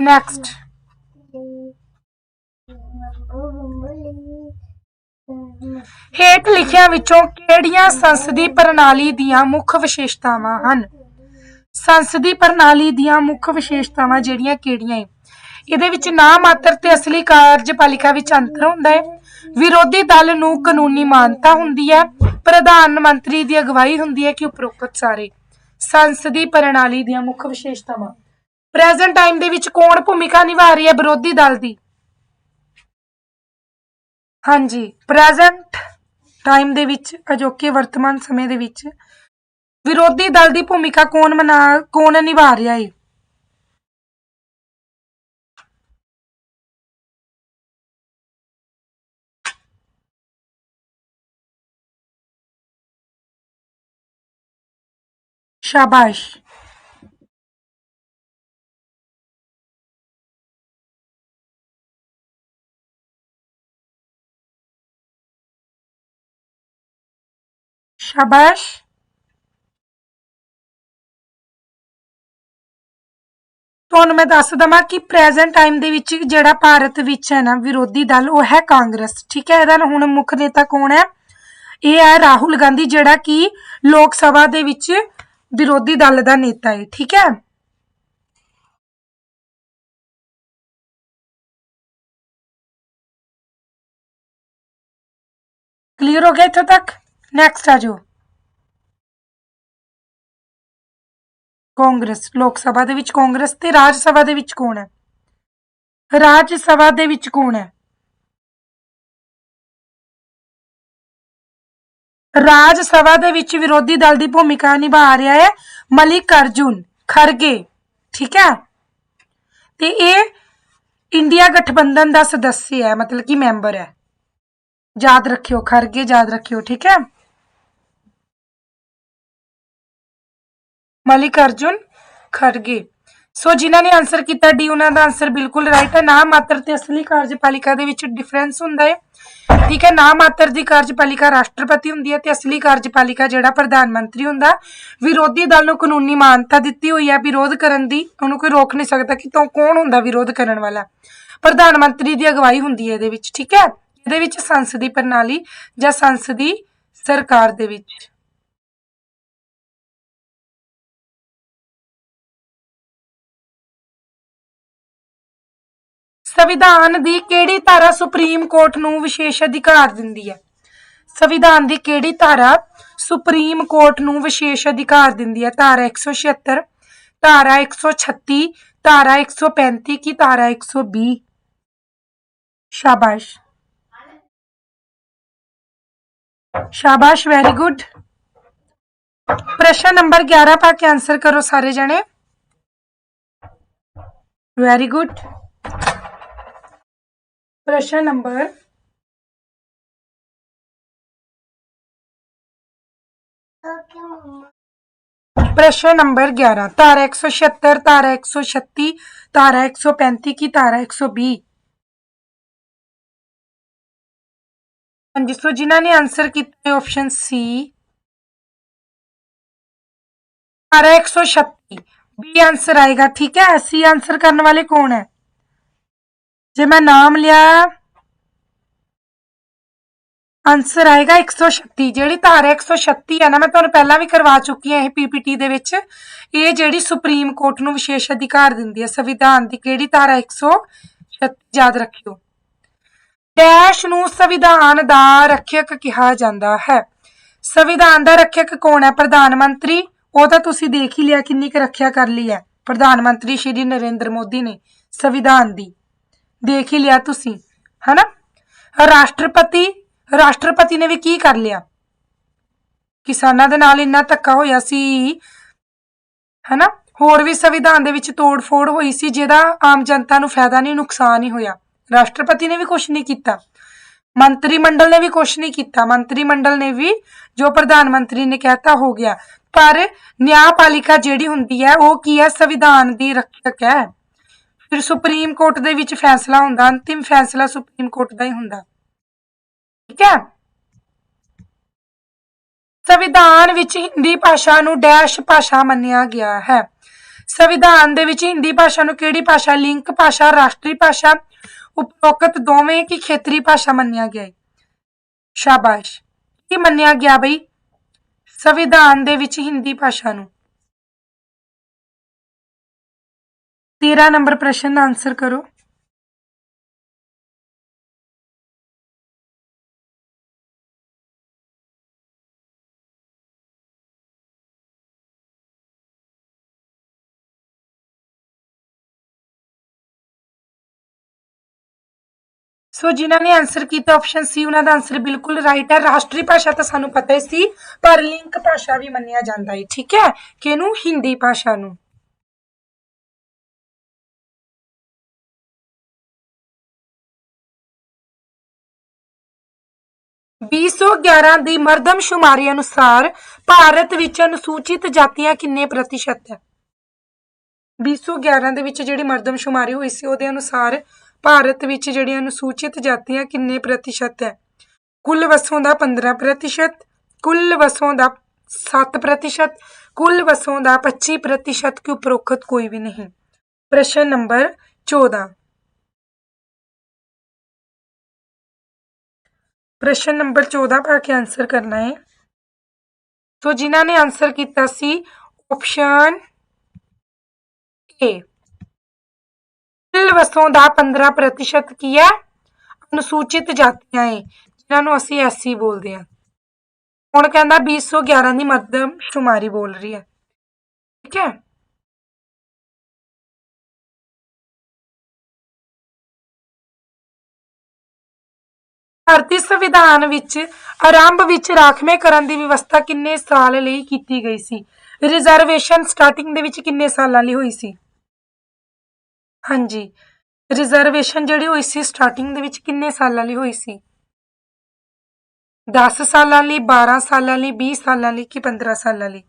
ਨੈਕਸਟ ਹੇਠ ਲਿਖਿਆਂ ਵਿੱਚੋਂ ਕਿਹੜੀਆਂ ਸੰਸਦੀ ਪ੍ਰਣਾਲੀ ਦੀਆਂ ਮੁੱਖ ਵਿਸ਼ੇਸ਼ਤਾਵਾਂ ਹਨ? ਸੰਸਦੀ ਪ੍ਰਣਾਲੀ ਦੀਆਂ ਮੁੱਖ ਵਿਸ਼ੇਸ਼ਤਾਵਾਂ ਜਿਹੜੀਆਂ ਕਿਹੜੀਆਂ ਹੈ ਇਹਦੇ ਵਿੱਚ ਨਾ ਮਾਤਰ ਤੇ ਅਸਲੀ ਕਾਰਜਪਾਲਿਕਾ ਵਿੱਚ ਅੰਤਰ ਹੁੰਦਾ ਹੈ। ਵਿਰੋਧੀ ਦਲ ਨੂੰ ਕਾਨੂੰਨੀ ਮਾਨਤਾ ਹੁੰਦੀ ਹੈ, ਪ੍ਰਧਾਨ ਮੰਤਰੀ ਦੀ ਅਗਵਾਈ ਹੁੰਦੀ ਹੈ ਕਿ ਉਪਰੋਕਤ ਸਾਰੇ ਸੰਸਦੀ ਪ੍ਰਣਾਲੀ ਦੀਆਂ ਮੁੱਖ ਵਿਸ਼ੇਸ਼ਤਾਵਾਂ। ਪ੍ਰੈਜ਼ੈਂਟ ਟਾਈਮ ਦੇ ਵਿੱਚ ਕੌਣ ਭੂਮਿਕਾ ਨਿਭਾ ਰਹੀ ਹੈ ਵਿਰੋਧੀ ਦਲ ਦੀ? ਹਾਂਜੀ ਪ੍ਰੈਜ਼ੈਂਟ ਟਾਈਮ ਦੇ ਵਿੱਚ, ਅਜੋਕੇ ਵਰਤਮਾਨ ਸਮੇਂ ਦੇ ਵਿੱਚ ਵਿਰੋਧੀ ਦਲ ਦੀ ਭੂਮਿਕਾ ਕੌਣ ਮਨਾ, ਕੌਣ ਨਿਭਾ ਰਿਹਾ ਹੈ? शाबाश शाबाश ਤੁਹਾਨੂੰ ਮੈਂ ਦੱਸ ਦਵਾਂ ਕਿ ਪ੍ਰੈਜ਼ੈਂਟ ਟਾਈਮ ਦੇ ਵਿੱਚ ਜਿਹੜਾ ਭਾਰਤ ਵਿੱਚ ਹੈ ਨਾ ਵਿਰੋਧੀ ਦਲ ਉਹ ਹੈ ਕਾਂਗਰਸ ਠੀਕ ਹੈ ਇਹਦਾ ਹੁਣ ਮੁੱਖ ਨੇਤਾ ਕੌਣ ਹੈ ਇਹ ਹੈ ਰਾਹੁਲ ਗਾਂਧੀ ਜਿਹੜਾ ਕਿ ਲੋਕ ਸਭਾ ਦੇ ਵਿੱਚ ਵਿਰੋਧੀ ਦਲ ਦਾ ਨੇਤਾ ਹੈ ਠੀਕ ਹੈ? ਕਲੀਅਰ ਹੋ ਗਿਆ ਇੱਥੋਂ ਤੱਕ? ਨੈਕਸਟ ਆ ਜਾਓ। ਕਾਂਗਰਸ, ਲੋਕ ਸਭਾ ਦੇ ਵਿੱਚ ਕਾਂਗਰਸ ਤੇ ਰਾਜ ਸਭਾ ਦੇ ਵਿੱਚ ਕੌਣ ਹੈ? ਰਾਜ ਸਭਾ ਦੇ ਵਿੱਚ ਕੌਣ ਹੈ? ਰਾਜ ਸਭਾ ਦੇ ਵਿੱਚ ਵਿਰੋਧੀ ਦਲ ਦੀ ਭੂਮਿਕਾ ਨਿਭਾ ਰਿਹਾ ਹੈ। ਮਲਿਕ ਅਰਜੁਨ ਖਰਗੇ ਠੀਕ ਹੈ? ਤੇ ਇਹ ਇੰਡੀਆ ਗਠਬੰਧਨ ਦਾ ਸਦੱਸਿਆ ਹੈ, ਮਤਲਬ ਕਿ ਮੈਂਬਰ ਹੈ। ਯਾਦ ਰੱਖਿਓ ਖਰਗੇ ਯਾਦ ਰੱਖਿਓ, ਠੀਕ ਹੈ? ਮਲਿਕ ਅਰਜੁਨ ਖਰਗੇ ਸੋ ਜਿਨ੍ਹਾਂ ਨੇ ਆਨਸਰ ਕੀਤਾ ਡੀ ਉਹਨਾਂ ਦਾ ਆਨਸਰ ਬਿਲਕੁਲ ਰਾਈਟ ਹੈ। ਨਾ ਮਾਤਰ ਤੇ ਅਸਲੀ ਕਾਰਜਪਾਲਿਕਾ ਦੇ ਵਿੱਚ ਡਿਫਰੈਂਸ ਹੁੰਦਾ ਹੈ। ਠੀਕ ਹੈ ਨਾ ਮਾਤਰ ਦੀ ਕਾਰਜਪਾਲਿਕਾ ਰਾਸ਼ਟਰਪਤੀ ਹੁੰਦੀ ਹੈ ਤੇ ਅਸਲੀ ਕਾਰਜਪਾਲਿਕਾ ਜਿਹੜਾ ਪ੍ਰਧਾਨ ਮੰਤਰੀ ਹੁੰਦਾ। ਵਿਰੋਧੀ ਦਲ ਨੂੰ ਕਾਨੂੰਨੀ ਮਾਨਤਾ ਦਿੱਤੀ ਹੋਈ ਹੈ। ਵਿਰੋਧ ਕਰਨ ਦੀ ਉਹਨੂੰ ਕੋਈ ਰੋਕ ਨਹੀਂ ਸਕਦਾ ਕਿ ਤੋਂ ਕੌਣ ਹੁੰਦਾ ਵਿਰੋਧ ਕਰਨ ਵਾਲਾ। ਪ੍ਰਧਾਨ ਮੰਤਰੀ ਦੀ ਅਗਵਾਈ ਹੁੰਦੀ ਹੈ ਇਹਦੇ ਵਿੱਚ। ਠੀਕ ਹੈ, ਇਹਦੇ ਵਿੱਚ ਸੰਸਦੀ ਪ੍ਰਣਾਲੀ ਜਾਂ ਸੰਸਦੀ ਸਰਕਾਰ ਦੇ ਵਿੱਚ। ਸੰਵਿਧਾਨ ਦੀ ਕਿਹੜੀ ਧਾਰਾ ਸੁਪਰੀਮ ਕੋਰਟ ਨੂੰ ਵਿਸ਼ੇਸ਼ ਅਧਿਕਾਰ ਦਿੰਦੀ ਹੈ? ਸੰਵਿਧਾਨ ਦੀ ਕਿਹੜੀ ਧਾਰਾ ਸੁਪਰੀਮ ਕੋਰਟ ਨੂੰ ਵਿਸ਼ੇਸ਼ ਅਧਿਕਾਰ ਦਿੰਦੀ ਹੈ? ਧਾਰਾ 176 ਧਾਰਾ 136 ਧਾਰਾ 135 ਕੀ ਧਾਰਾ 120 ਸ਼ਾਬਾਸ਼। ਸ਼ਾਬਾਸ਼ ਵੈਰੀ ਗੁੱਡ ਪ੍ਰਸ਼ਨ ਨੰਬਰ 11 ਪਾ ਕੇ ਆਨਸਰ ਕਰੋ ਸਾਰੇ ਜਣੇ। ਵੈਰੀ ਗੁੱਡ प्रश्न नंबर प्रश्न नंबर ग्यारह। तारा एक सौ छिहत्तर, तारा एक सौ छत्तीस, तारा एक सौ पैंती की तारा एक सौ बीस। हाँ जी सो जिन्होंने आंसर किया ऑप्शन सी तारा एक सौ छत्तीस। बी आंसर आएगा, ठीक है? सी आंसर करने वाले कौन है? ਜੇ ਮੈਂ ਨਾਮ ਲਿਆ ਆਨਸਰ ਆਏਗਾ 136 ਜਿਹੜੀ ਧਾਰਾ 136 ਹੈ ਨਾ, ਮੈਂ ਤੁਹਾਨੂੰ ਪਹਿਲਾਂ ਵੀ ਕਰਵਾ ਚੁੱਕੀ ਹਾਂ ਇਹ ਪੀਪੀਟੀ ਦੇ ਵਿੱਚ। ਇਹ ਜਿਹੜੀ ਸੁਪਰੀਮ ਕੋਰਟ ਨੂੰ ਵਿਸ਼ੇਸ਼ ਅਧਿਕਾਰ ਦਿੰਦੀ ਹੈ ਸੰਵਿਧਾਨ ਦੀ ਕਿਹੜੀ ਧਾਰਾ 136 ਯਾਦ ਰੱਖਿਓ। ਡੈਸ਼ ਨੂੰ ਸੰਵਿਧਾਨ ਦਾ ਰੱਖਿਅਕ ਕਿਹਾ ਜਾਂਦਾ ਹੈ। ਸੰਵਿਧਾਨ ਦਾ ਰੱਖਿਅਕ ਕੌਣ ਹੈ? ਪ੍ਰਧਾਨ ਮੰਤਰੀ। ਉਹ ਤਾਂ ਤੁਸੀਂ ਦੇਖ ਹੀ ਲਿਆ, ਕਿੰਨੀ ਕੁ ਰੱਖਿਆ ਕਰ ਲਈ ਹੈ। ਪ੍ਰਧਾਨ ਮੰਤਰੀ ਸ਼੍ਰੀ ਨਰਿੰਦਰ ਮੋਦੀ ਨੇ ਸੰਵਿਧਾਨ ਦੀ। ਦੇਖ ਹੀ ਲਿਆ ਤੁਸੀਂ, ਹਨਾ? ਰਾਸ਼ਟਰਪਤੀ ਰਾਸ਼ਟਰਪਤੀ ਨੇ ਵੀ ਕੀ ਕਰ ਲਿਆ? ਕਿਸਾਨਾਂ ਦੇ ਨਾਲ ਇੰਨਾ ਧੱਕਾ ਹੋਇਆ ਸੀ, ਹਨਾ? ਹੋਰ ਵੀ ਸੰਵਿਧਾਨ ਦੇ ਵਿੱਚ ਤੋੜ-ਫੋੜ ਹੋਈ ਸੀ, ਜਿਹਦਾ ਆਮ ਜਨਤਾ ਨੂੰ ਫਾਇਦਾ ਨਹੀਂ, ਨੁਕਸਾਨ ਹੀ ਹੋਇਆ। ਰਾਸ਼ਟਰਪਤੀ ਨੇ ਵੀ ਕੁਝ ਨਹੀਂ ਕੀਤਾ। ਮੰਤਰੀ ਮੰਡਲ ਨੇ ਵੀ ਕੁਝ ਨਹੀਂ ਕੀਤਾ। ਮੰਤਰੀ ਮੰਡਲ ਨੇ ਵੀ ਜੋ ਪ੍ਰਧਾਨ ਮੰਤਰੀ ਨੇ ਕਹਿਤਾ, ਹੋ ਗਿਆ। ਪਰ ਨਿਆਂਪਾਲਿਕਾ ਜਿਹੜੀ ਹੁੰਦੀ ਹੈ, ਉਹ ਕੀ ਹੈ? ਸੰਵਿਧਾਨ ਦੀ ਰੱਖਿਅਕ ਹੈ। ਫਿਰ ਸੁਪਰੀਮ ਕੋਰਟ ਦੇ ਵਿੱਚ ਫੈਸਲਾ ਹੁੰਦਾ, ਅੰਤਿਮ ਫੈਸਲਾ ਸੁਪਰੀਮ ਕੋਰਟ ਦਾ ਹੀ ਹੁੰਦਾ। ਠੀਕ ਹੈ? ਸੰਵਿਧਾਨ ਵਿੱਚ ਹਿੰਦੀ ਭਾਸ਼ਾ ਨੂੰ ਡੈਸ਼ ਭਾਸ਼ਾ ਮੰਨਿਆ ਗਿਆ ਹੈ। ਸੰਵਿਧਾਨ ਦੇ ਵਿੱਚ ਹਿੰਦੀ ਭਾਸ਼ਾ ਨੂੰ ਕਿਹੜੀ ਭਾਸ਼ਾ, ਲਿੰਕ ਭਾਸ਼ਾ, ਰਾਸ਼ਟਰੀ ਭਾਸ਼ਾ, ਉਪਰੋਕਤ ਦੋਵੇਂ ਕੀ ਖੇਤਰੀ ਭਾਸ਼ਾ ਮੰਨਿਆ ਗਿਆ ਹੈ? ਸ਼ਾਬਾਸ਼। ਕੀ ਮੰਨਿਆ ਗਿਆ ਬਈ? ਸੰਵਿਧਾਨ ਦੇ ਵਿੱਚ ਹਿੰਦੀ ਭਾਸ਼ਾ ਨੂੰ। 13 ਨੰਬਰ ਪ੍ਰਸ਼ਨ ਦਾ ਆਂਸਰ ਕਰੋ। ਸੋ ਜਿਨ੍ਹਾਂ ਨੇ ਆਨਸਰ ਕੀਤਾ ਆਪਸ਼ਨ ਸੀ ਉਹਨਾਂ ਦਾ ਆਨਸਰ ਬਿਲਕੁਲ ਰਾਈਟ ਹੈ। ਰਾਸ਼ਟਰੀ ਭਾਸ਼ਾ ਤਾਂ ਸਾਨੂੰ ਪਤਾ ਹੀ ਸੀ, ਪਰ ਲਿੰਕ ਭਾਸ਼ਾ ਵੀ ਮੰਨਿਆ ਜਾਂਦਾ ਹੈ, ਠੀਕ ਹੈ? ਕਿਹਨੂੰ? ਹਿੰਦੀ ਭਾਸ਼ਾ ਨੂੰ। ਵੀਹ ਸੌ ਗਿਆਰਾਂ ਦੀ ਮਰਦਮਸ਼ੁਮਾਰੀ ਅਨੁਸਾਰ ਭਾਰਤ ਵਿੱਚ ਅਨੁਸੂਚਿਤ ਜਾਤੀਆਂ ਕਿੰਨੇ ਪ੍ਰਤੀਸ਼ਤ ਹੈ? 211 ਦੇ ਵਿੱਚ ਜਿਹੜੀ ਮਰਦਮਸ਼ੁਮਾਰੀ ਹੋਈ ਸੀ, ਉਹਦੇ ਅਨੁਸਾਰ ਭਾਰਤ ਵਿੱਚ ਜਿਹੜੀਆਂ ਅਨੁਸੂਚਿਤ ਜਾਤੀਆਂ ਕਿੰਨੇ ਪ੍ਰਤੀਸ਼ਤ ਹੈ? ਕੁੱਲ ਵਸੋਂ ਦਾ 15 ਪ੍ਰਤੀਸ਼ਤ, ਕੁੱਲ ਵਸੋਂ ਦਾ 7 ਪ੍ਰਤੀਸ਼ਤ, ਕੁੱਲ ਵਸੋਂ ਦਾ 25 ਪ੍ਰਤੀਸ਼ਤ, ਕਿ ਉਪਰੋਕਤ ਕੋਈ ਵੀ ਨਹੀਂ। ਪ੍ਰਸ਼ਨ ਨੰਬਰ 14 ਪ੍ਰਸ਼ਨ ਨੰਬਰ 14 ਪਾ ਕੇ ਆਨਸਰ ਕਰਨਾ ਹੈ। ਸੋ ਜਿਨ੍ਹਾਂ ਨੇ ਆਨਸਰ ਕੀਤਾ ਸੀ ਆਪਸ਼ਨ ਏ ਕੁੱਲ ਵਸੋਂ ਦਾ 15% ਕੀ ਹੈ? ਅਨੁਸੂਚਿਤ ਜਾਤੀਆਂ ਹੈ, ਜਿਨ੍ਹਾਂ ਨੂੰ ਅਸੀਂ ਐਸਸੀ ਬੋਲਦੇ ਹਾਂ। ਹੁਣ ਕਹਿੰਦਾ 211 ਦੀ ਮਰਦਮ ਸ਼ੁਮਾਰੀ ਬੋਲ ਰਹੀ ਹੈ। ਠੀਕ ਹੈ? ਭਾਰਤੀ ਸੰਵਿਧਾਨ ਵਿੱਚ ਆਰੰਭ ਵਿੱਚ ਰਾਖਵੇਂਕਰਨ ਦੀ ਵਿਵਸਥਾ ਕਿੰਨੇ ਸਾਲ ਲਈ ਕੀਤੀ ਗਈ ਸੀ? ਰਿਜ਼ਰਵੇਸ਼ਨ ਸਟਾਰਟਿੰਗ ਦੇ ਵਿੱਚ ਕਿੰਨੇ ਸਾਲਾਂ ਲਈ ਹੋਈ ਸੀ? ਹਾਂਜੀ। ਰਿਜ਼ਰਵੇਸ਼ਨ ਜਿਹੜੀ ਹੋਈ ਸੀ ਸਟਾਰਟਿੰਗ ਦੇ ਵਿੱਚ ਕਿੰਨੇ ਸਾਲਾਂ ਲਈ ਹੋਈ ਸੀ? 10 ਸਾਲਾਂ ਲਈ 12 ਸਾਲਾਂ ਲਈ 20 ਸਾਲਾਂ ਲਈ ਕਿ 15 ਸਾਲਾਂ ਲਈ?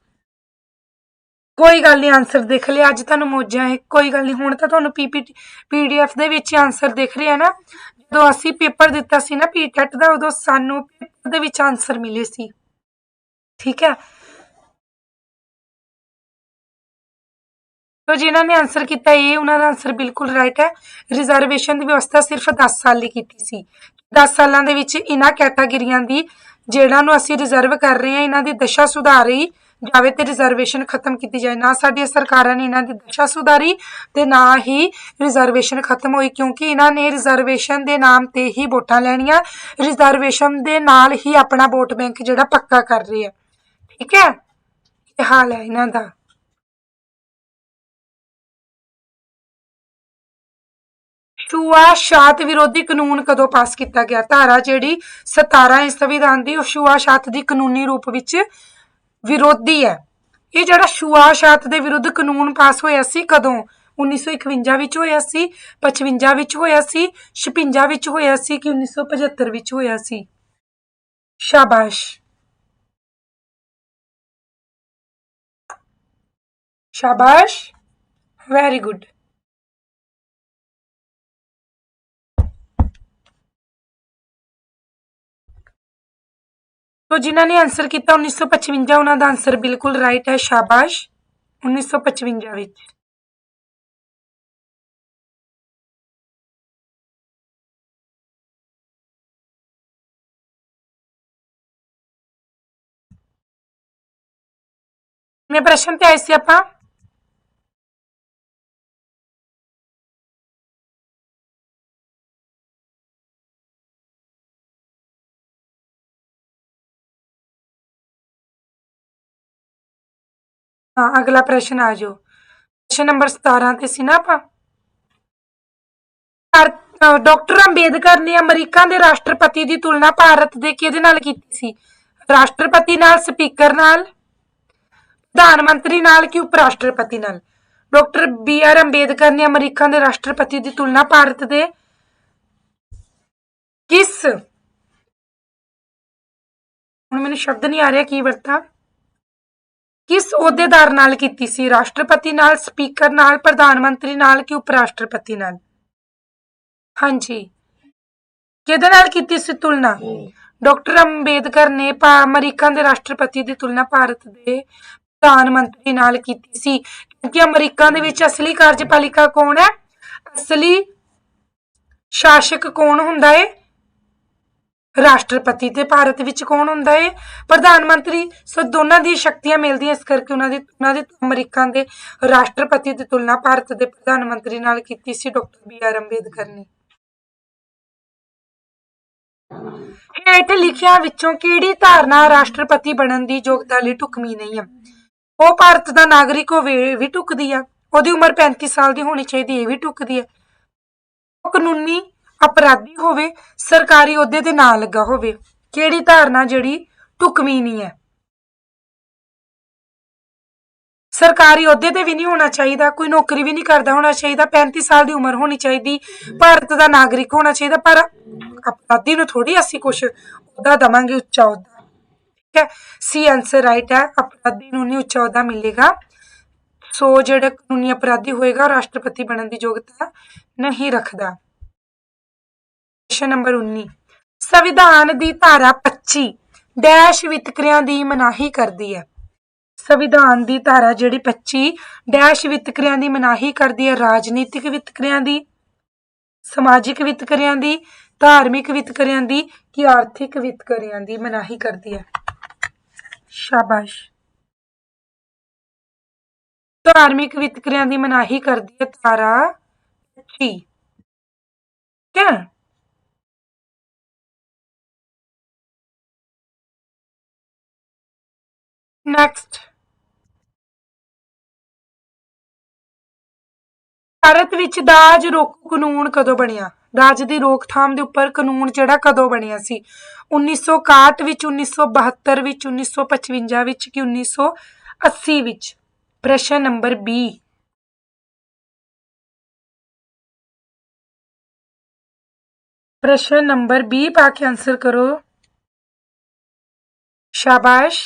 ਕੋਈ ਗੱਲ ਨਹੀਂ ਆਨਸਰ ਦੇਖ ਲਿਆ। ਅੱਜ ਤੁਹਾਨੂੰ ਮੋਜਾਂ ਹੈ। ਕੋਈ ਗੱਲ ਨਹੀਂ, ਹੁਣ ਤਾਂ ਤੁਹਾਨੂੰ ਪੀਪੀਟੀ ਪੀਡੀਐਫ ਦੇ ਵਿੱਚ ਆਨਸਰ ਦਿਖ ਰਿਹਾ ਨਾ। ਜਦੋਂ ਅਸੀਂ ਪੇਪਰ ਦਿੱਤਾ ਸੀ ਨਾ ਪੀਟੈਟ ਦਾ, ਉਦੋਂ ਸਾਨੂੰ ਪੇਪਰ ਦੇ ਵਿੱਚ ਆਨਸਰ ਮਿਲੇ ਸੀ। ਠੀਕ ਹੈ? ਤੋ ਜਿਨ੍ਹਾਂ ਨੇ ਆਨਸਰ ਕੀਤਾ, ਇਹ ਉਹਨਾਂ ਦਾ ਆਨਸਰ ਬਿਲਕੁਲ ਰਾਈਟ ਹੈ। ਰਿਜ਼ਰਵੇਸ਼ਨ ਦੀ ਵਿਵਸਥਾ ਸਿਰਫ 10 ਸਾਲ ਲਈ ਕੀਤੀ ਸੀ। 10 ਸਾਲਾਂ ਦੇ ਵਿੱਚ ਇਹਨਾਂ ਕੈਟਾਗਰੀਆਂ ਦੀ, ਜਿਹੜਾ ਨੂੰ ਅਸੀਂ ਰਿਜ਼ਰਵ ਕਰ ਰਹੇ ਹਾਂ ਇਹਨਾਂ ਦੀ ਦਸ਼ਾ ਸੁਧਾਰ ਰਹੀ। ਜਾਵੇ ਤੇ ਰਿਜ਼ਰਵੇਸ਼ਨ ਖਤਮ ਕੀਤੀ ਜਾਏ। ਨਾ ਸਾਡੀਆਂ ਸਰਕਾਰਾਂ ਨੇ ਇਹਨਾਂ ਦੀ ਦਸ਼ਾ ਸੁਧਾਰੀ ਤੇ ਨਾ ਹੀ ਰਿਜ਼ਰਵੇਸ਼ਨ ਖਤਮ ਹੋਈ, ਕਿਉਂਕਿ ਇਹਨਾਂ ਨੇ ਰਿਜ਼ਰਵੇਸ਼ਨ ਦੇ ਨਾਮ ਤੇ ਹੀ ਵੋਟਾਂ ਲੈਣੀਆਂ। ਰਿਜ਼ਰਵੇਸ਼ਨ ਦੇ ਨਾਲ ਹੀ ਆਪਣਾ ਵੋਟ ਬੈਂਕ ਜਿਹੜਾ ਪੱਕਾ ਕਰ ਰਹੇ ਆ ਠੀਕ ਹੈ? ਇਹ ਹਾਲ ਹੈ ਇਹਨਾਂ ਦਾ। ਛੂਆ ਛਾਤ ਵਿਰੋਧੀ ਕਾਨੂੰਨ ਕਦੋਂ ਪਾਸ ਕੀਤਾ ਗਿਆ? ਧਾਰਾ ਜਿਹੜੀ 17 ਇਸ ਸੰਵਿਧਾਨ ਦੀ ਉਹ ਛੂਆ ਛਾਤ ਦੀ ਕਾਨੂੰਨੀ ਰੂਪ ਵਿੱਚ ਵਿਰੋਧੀ ਹੈ। ਇਹ ਜਿਹੜਾ ਸੁਆਸ਼ਾਤ ਦੇ ਵਿਰੁੱਧ ਕਾਨੂੰਨ ਪਾਸ ਹੋਇਆ ਸੀ ਕਦੋਂ? 1951 ਵਿੱਚ ਹੋਇਆ ਸੀ 55 ਵਿੱਚ ਹੋਇਆ ਸੀ 56 ਵਿੱਚ ਹੋਇਆ ਸੀ ਕਿ 1975 ਵਿੱਚ ਹੋਇਆ ਸੀ? ਸ਼ਾਬਾਸ਼। ਸ਼ਾਬਾਸ਼। ਵੈਰੀ ਗੁੱਡ ਤੋ ਜਿਨ੍ਹਾਂ ਨੇ ਆਨਸਰ ਕੀਤਾ 1955 ਉਹਨਾਂ ਦਾ ਆਨਸਰ ਬਿਲਕੁਲ ਰਾਈਟ ਹੈ, ਸ਼ਾਬਾਸ਼। 1955 ਵਿੱਚ। ਮੈਂ ਪ੍ਰਸ਼ਨ ਤੇ ਆਏ ਸੀ ਆਪਾਂ। ਹਾਂ, ਅਗਲਾ ਪ੍ਰਸ਼ਨ ਆ ਜਾਓ। ਪ੍ਰਸ਼ਨ ਨੰਬਰ 17 ਤੇ ਸੀ ਨਾ ਆਪਾਂ? ਡਾਕਟਰ ਅੰਬੇਦਕਰ ਨੇ ਅਮਰੀਕਾ ਦੇ ਰਾਸ਼ਟਰਪਤੀ ਦੀ ਤੁਲਨਾ ਭਾਰਤ ਦੇ ਕਿਹਦੇ ਨਾਲ ਕੀਤੀ ਸੀ? ਰਾਸ਼ਟਰਪਤੀ ਨਾਲ, ਸਪੀਕਰ ਨਾਲ, ਪ੍ਰਧਾਨ ਮੰਤਰੀ ਨਾਲ ਕਿ ਉਪ ਰਾਸ਼ਟਰਪਤੀ ਨਾਲ? ਡਾਕਟਰ ਬੀ ਆਰ ਅੰਬੇਦਕਰ ਨੇ ਅਮਰੀਕਾ ਦੇ ਰਾਸ਼ਟਰਪਤੀ ਦੀ ਤੁਲਨਾ ਭਾਰਤ ਦੇ ਕਿਸ ਹੁਣ ਮੈਨੂੰ ਸ਼ਬਦ ਨਹੀਂ ਆ ਰਿਹਾ, ਕੀ ਵਰਤਾਂ? ਕਿਸ ਅਹੁਦੇਦਾਰ ਨਾਲ ਕੀਤੀ ਸੀ? ਰਾਸ਼ਟਰਪਤੀ ਨਾਲ, ਸਪੀਕਰ ਨਾਲ, ਪ੍ਰਧਾਨ ਮੰਤਰੀ ਨਾਲ ਕਿ ਉਪ ਰਾਸ਼ਟਰਪਤੀ ਨਾਲ? ਹਾਂਜੀ। ਕਿਹਦੇ ਨਾਲ ਕੀਤੀ ਸੀ ਤੁਲਨਾ? ਡਾਕਟਰ ਅੰਬੇਦਕਰ ਨੇ ਅਮਰੀਕਾ ਦੇ ਰਾਸ਼ਟਰਪਤੀ ਦੀ ਤੁਲਨਾ ਭਾਰਤ ਦੇ ਪ੍ਰਧਾਨ ਮੰਤਰੀ ਨਾਲ ਕੀਤੀ ਸੀ। ਕਿਉਂਕਿ ਅਮਰੀਕਾ ਦੇ ਵਿੱਚ ਅਸਲੀ ਕਾਰਜਪਾਲਿਕਾ ਕੌਣ ਹੈ? ਅਸਲੀ ਸ਼ਾਸਕ ਕੌਣ ਹੁੰਦਾ ਹੈ ਰਾਸ਼ਟਰਪਤੀ ਤੇ ਭਾਰਤ ਵਿੱਚ ਕੌਣ ਹੁੰਦਾ ਹੈ ਪ੍ਰਧਾਨ ਮੰਤਰੀ, ਸੋ ਦੋਨਾਂ ਦੀ ਸ਼ਕਤੀਆਂ ਮਿਲਦੀਆਂ ਇਸ ਕਰਕੇ ਉਹਨਾਂ ਦੀ, ਉਹਨਾਂ ਦੇ ਅਮਰੀਕਾ ਦੇ ਰਾਸ਼ਟਰਪਤੀ ਦੀ ਤੁਲਨਾ ਭਾਰਤ ਦੇ ਪ੍ਰਧਾਨ ਮੰਤਰੀ ਨਾਲ ਕੀਤੀ ਸੀ ਡਾਕਟਰ ਬੀ ਆਰ ਅੰਬੇਦਕਰ ਨੇ। ਹੇਠ ਲਿਖਿਆਂ ਵਿੱਚੋਂ ਕਿਹੜੀ ਧਾਰਨਾ ਰਾਸ਼ਟਰਪਤੀ ਬਣਨ ਦੀ ਯੋਗਤਾ ਲਈ ਢੁਕਵੀਂ ਨਹੀਂ ਹੈ ਉਹ ਭਾਰਤ ਦਾ ਨਾਗਰਿਕ ਹੋਵੇ ਵੀ ਢੁਕਦੀ ਆ। ਉਹਦੀ ਉਮਰ 35 ਸਾਲ ਦੀ ਹੋਣੀ ਚਾਹੀਦੀ, ਇਹ ਵੀ ਢੁਕਦੀ ਹੈ ਉਹ ਕਾਨੂੰਨੀ ਅਪਰਾਧੀ ਹੋਵੇ, ਸਰਕਾਰੀ ਅਹੁਦੇ ਤੇ ਨਾ ਲੱਗਾ ਹੋਵੇ, ਕਿਹੜੀ ਧਾਰਨਾ ਜਿਹੜੀ ਢੁਕਵੀਂ ਨਹੀਂ ਹੈ? ਸਰਕਾਰੀ ਅਹੁਦੇ ਤੇ ਵੀ ਨਹੀਂ ਹੋਣਾ ਚਾਹੀਦਾ, ਕੋਈ ਨੌਕਰੀ ਵੀ ਨਹੀਂ ਕਰਦਾ ਹੋਣਾ ਚਾਹੀਦਾ 35 ਸਾਲ ਦੀ ਉਮਰ ਹੋਣੀ ਚਾਹੀਦੀ, ਭਾਰਤ ਦਾ ਨਾਗਰਿਕ ਹੋਣਾ ਚਾਹੀਦਾ, ਪਰ ਅਪਰਾਧੀ ਨੂੰ ਥੋੜੀ ਅਸੀਂ ਕੁਝ ਅਹੁਦਾ ਦਵਾਂਗੇ, ਉੱਚਾ ਅਹੁਦਾ। ਠੀਕ ਹੈ, ਸੀ ਆਨਸਰ ਰਾਈਟ ਹੈ, ਅਪਰਾਧੀ ਨੂੰ ਨਹੀਂ ਉੱਚਾ ਅਹੁਦਾ ਮਿਲੇਗਾ। ਸੋ ਜਿਹੜਾ ਕਾਨੂੰਨੀ ਅਪਰਾਧੀ ਹੋਏਗਾ ਉਹ ਰਾਸ਼ਟਰਪਤੀ ਬਣਨ ਦੀ ਯੋਗਤਾ ਨਹੀਂ ਰੱਖਦਾ। ਪ੍ਰਸ਼ਨ ਨੰਬਰ 19 ਸੰਵਿਧਾਨ ਦੀ ਧਾਰਾ 25 ਡੈਸ਼ ਵਿਤਕਰਿਆਂ ਦੀ ਮਨਾਹੀ ਕਰਦੀ ਹੈ। ਸੰਵਿਧਾਨ ਦੀ ਧਾਰਾ ਜਿਹੜੀ 25 ਡੈਸ਼ ਵਿਤਕਰਿਆਂ ਦੀ ਮਨਾਹੀ ਕਰਦੀ ਹੈ, ਰਾਜਨੀਤਿਕ ਵਿਤਕਰਿਆਂ ਦੀ, ਸਮਾਜਿਕ ਵਿਤਕਰਿਆਂ ਦੀ, ਧਾਰਮਿਕ ਵਿਤਕਰਿਆਂ ਦੀ ਕਿ ਆਰਥਿਕ ਵਿਤਕਰਿਆਂ ਦੀ ਮਨਾਹੀ ਕਰਦੀ ਹੈ। ਸ਼ਾਬਾਸ਼। ਧਾਰਮਿਕ ਵਿਤਕਰਿਆਂ ਦੀ ਮਨਾਹੀ ਕਰਦੀ ਹੈ ਧਾਰਾ 25 ਠੀਕ ਹੈ। ਨੈਕਸਟ ਭਾਰਤ ਵਿੱਚ ਦਾਜ ਰੋਕੂ ਕਾਨੂੰਨ ਕਦੋਂ ਬਣਿਆ? ਦਾਜ ਦੀ ਰੋਕਥਾਮ ਦੇ ਉੱਪਰ ਕਾਨੂੰਨ ਜਿਹੜਾ ਕਦੋਂ ਬਣਿਆ ਸੀ? 1961 ਵਿੱਚ 1972 ਵਿੱਚ 1955 ਵਿੱਚ ਕਿ 1980 ਵਿੱਚ? ਪ੍ਰਸ਼ਨ ਨੰਬਰ 20 ਪ੍ਰਸ਼ਨ ਨੰਬਰ 20 ਪਾ ਕੇ ਆਨਸਰ ਕਰੋ। ਸ਼ਾਬਾਸ਼।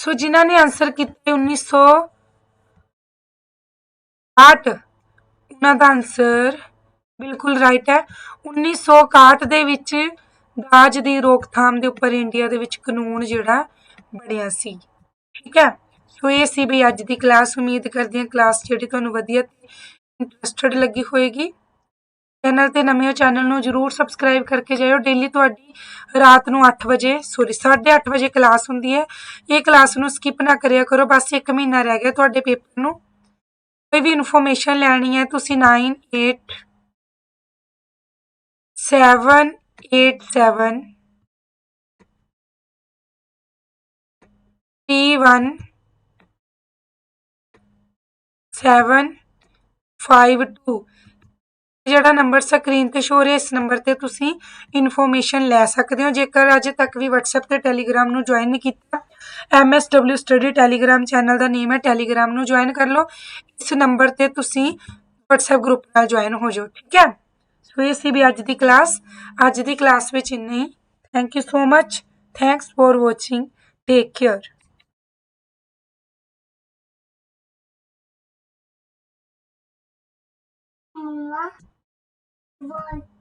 ਸੋ ਜਿਨ੍ਹਾਂ ਨੇ ਆਨਸਰ ਕੀਤੇ 1960 ਉਹਨਾਂ ਦਾ ਆਨਸਰ ਬਿਲਕੁਲ ਰਾਈਟ ਹੈ। 1961 ਦੇ ਵਿੱਚ ਦਾਜ ਦੀ ਰੋਕਥਾਮ ਦੇ ਉੱਪਰ ਇੰਡੀਆ ਦੇ ਵਿੱਚ ਕਾਨੂੰਨ ਜਿਹੜਾ ਬਣਿਆ ਸੀ। ਠੀਕ ਹੈ? ਸੋ ਇਹ ਸੀ ਵੀ ਅੱਜ ਦੀ ਕਲਾਸ ਉਮੀਦ ਕਰਦੀ ਹਾਂ ਕਲਾਸ ਜਿਹੜੀ ਤੁਹਾਨੂੰ ਵਧੀਆ ਤੇ ਇੰਟਰਸਟਡ ਲੱਗੀ ਹੋਏਗੀ। ਚੈਨਲ ਤੇ ਨਵੇਂ ਹੋ, ਚੈਨਲ ਨੂੰ ਜਰੂਰ ਸਬਸਕ੍ਰਾਈਬ ਕਰਕੇ ਜਾਇਓ। ਡੇਲੀ ਤੁਹਾਡੀ ਰਾਤ ਨੂੰ 8 ਵਜੇ, ਸੌਰੀ 8:30 ਵਜੇ ਕਲਾਸ ਹੁੰਦੀ ਹੈ। ਇਹ ਕਲਾਸ ਨੂੰ ਸਕਿਪ ਨਾ ਕਰਿਆ ਕਰੋ, ਬਸ ਇੱਕ ਮਹੀਨਾ ਰਹਿ ਗਿਆ ਤੁਹਾਡੇ ਪੇਪਰ ਨੂੰ। ਕੋਈ ਵੀ ਇਨਫੋਰਮੇਸ਼ਨ ਲੈਣੀ ਹੈ, ਤੁਸੀਂ 98 787 31 752 ਜਿਹੜਾ ਨੰਬਰ ਸਕਰੀਨ ਤੇ ਸ਼ੋ ਹੋ ਰਿਹਾ, ਇਸ ਨੰਬਰ ਤੇ ਤੁਸੀਂ ਇਨਫੋਰਮੇਸ਼ਨ ਲੈ ਸਕਦੇ ਹੋ। ਜੇਕਰ ਅਜੇ ਤੱਕ ਵੀ WhatsApp ਤੇ Telegram ਨੂੰ ਜੁਆਇਨ ਨਹੀਂ ਕੀਤਾ MSW ਸਟੱਡੀ Telegram ਚੈਨਲ ਦਾ ਨੇਮ ਹੈ, Telegram ਨੂੰ ਜੁਆਇਨ ਕਰ ਲਓ। ਇਸ ਨੰਬਰ ਤੇ ਤੁਸੀਂ WhatsApp ਗਰੁੱਪ ਨਾਲ ਜੁਆਇਨ ਹੋ ਜਾਓ, ਠੀਕ ਹੈ? ਸੋ ਇਹ ਸੀ ਵੀ ਅੱਜ ਦੀ ਕਲਾਸ ਅੱਜ ਦੀ ਕਲਾਸ ਵਿੱਚ ਇੰਨਾ ਹੀ। Thank you so much thanks for watching take care Mama. Goodbye.